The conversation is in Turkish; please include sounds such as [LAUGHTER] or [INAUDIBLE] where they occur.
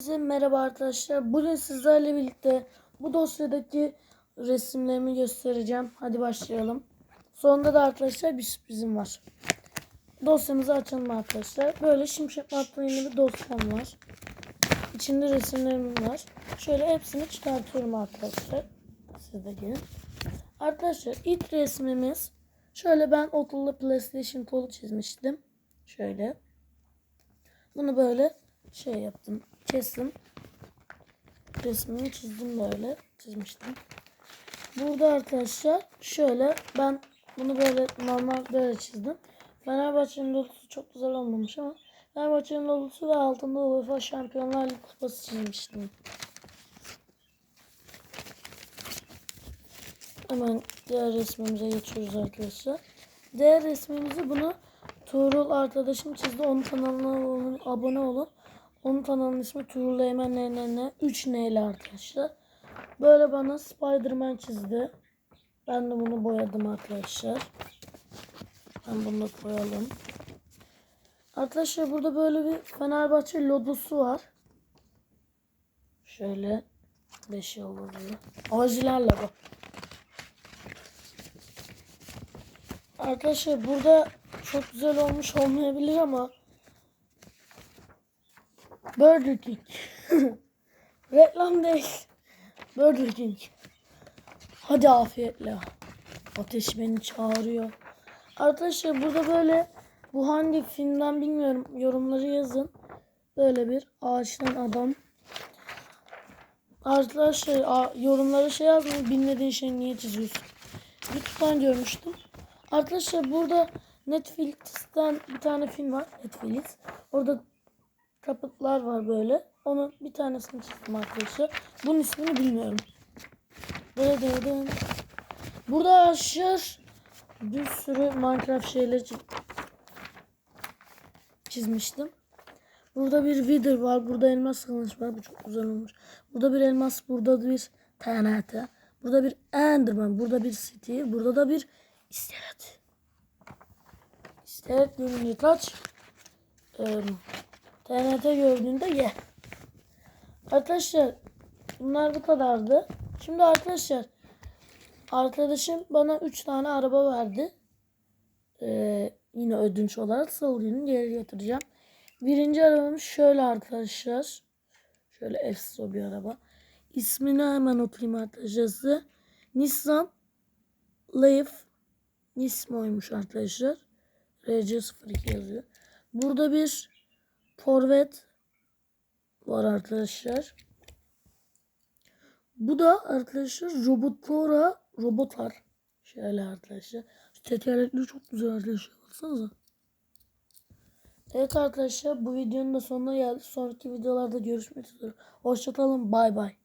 Herkese merhaba arkadaşlar. Bugün sizlerle birlikte bu dosyadaki resimlerimi göstereceğim. Hadi başlayalım. Sonunda da arkadaşlar bir sürprizim var. Dosyamızı açalım arkadaşlar. Böyle şimşek matlayını bir dosyam var. İçinde resimlerim var. Şöyle hepsini çıkartıyorum arkadaşlar. Siz de gelin. Arkadaşlar ilk resmimiz şöyle ben okulda PlayStation kolu çizmiştim. Şöyle. Bunu böyle şey yaptım. Kestim. Resmini çizdim böyle. Çizmiştim. Burada arkadaşlar şöyle ben bunu böyle normal böyle çizdim. Fenerbahçe'nin logosu çok güzel olmamış ama Fenerbahçe'nin logosu ve altında UEFA Şampiyonlar Ligi kupası çizmiştim. Hemen diğer resmimize geçiyoruz arkadaşlar. Diğer resmimizi bunu Tuğrul arkadaşım çizdi. Onun kanalına abone olun. Onun kanalının ismi Tuğrul Eymen NNN 3 N'li arkadaşlar. Böyle bana Spiderman çizdi. Ben de bunu boyadım arkadaşlar. Ben bunu da koyalım. Arkadaşlar burada böyle bir Fenerbahçe logosu var. Şöyle 5 yıldızlı. Orijinal logo. Arkadaşlar burada çok güzel olmuş olmayabilir ama Burger King. [LAUGHS] Reklam değil. Burger King. Hadi afiyetle. Ateş beni çağırıyor. Arkadaşlar burada böyle bu hangi filmden bilmiyorum. Yorumları yazın. Böyle bir ağaçtan adam. Arkadaşlar yorumlara şey yazmayın. Bilmediğin şeyi niye çiziyorsun? YouTube'dan görmüştüm. Arkadaşlar burada Netflix'ten bir tane film var. Netflix. Orada kapıtlar var böyle. Onun bir tanesini çizdim arkadaşlar. Bunun ismini bilmiyorum. Dıdıdın. Burada aşağı bir sürü Minecraft şeyleri çiz- çizmiştim. Burada bir Wither var. Burada elmas kılıç var. Bu çok güzel olmuş. Burada bir elmas. Burada bir TNT. Burada bir Enderman. Burada bir City. Burada da bir İskelet. İskelet görünce kaç. Ee, TNT gördüğünde ye. Arkadaşlar bunlar bu kadardı. Şimdi arkadaşlar arkadaşım bana 3 tane araba verdi. Ee, yine ödünç olarak salı geri getireceğim. Birinci arabamız şöyle arkadaşlar. Şöyle efso bir araba. İsmini hemen okuyayım arkadaşlar. Nissan Leaf Nismo'ymuş arkadaşlar. RC02 yazıyor. Burada bir Corvette var arkadaşlar. Bu da arkadaşlar Robotora robotlar. Şöyle arkadaşlar. Tekerlekli çok güzel arkadaşlar. Baksanıza. Evet arkadaşlar bu videonun da sonuna geldik. Sonraki videolarda görüşmek üzere. Hoşçakalın. Bay bay.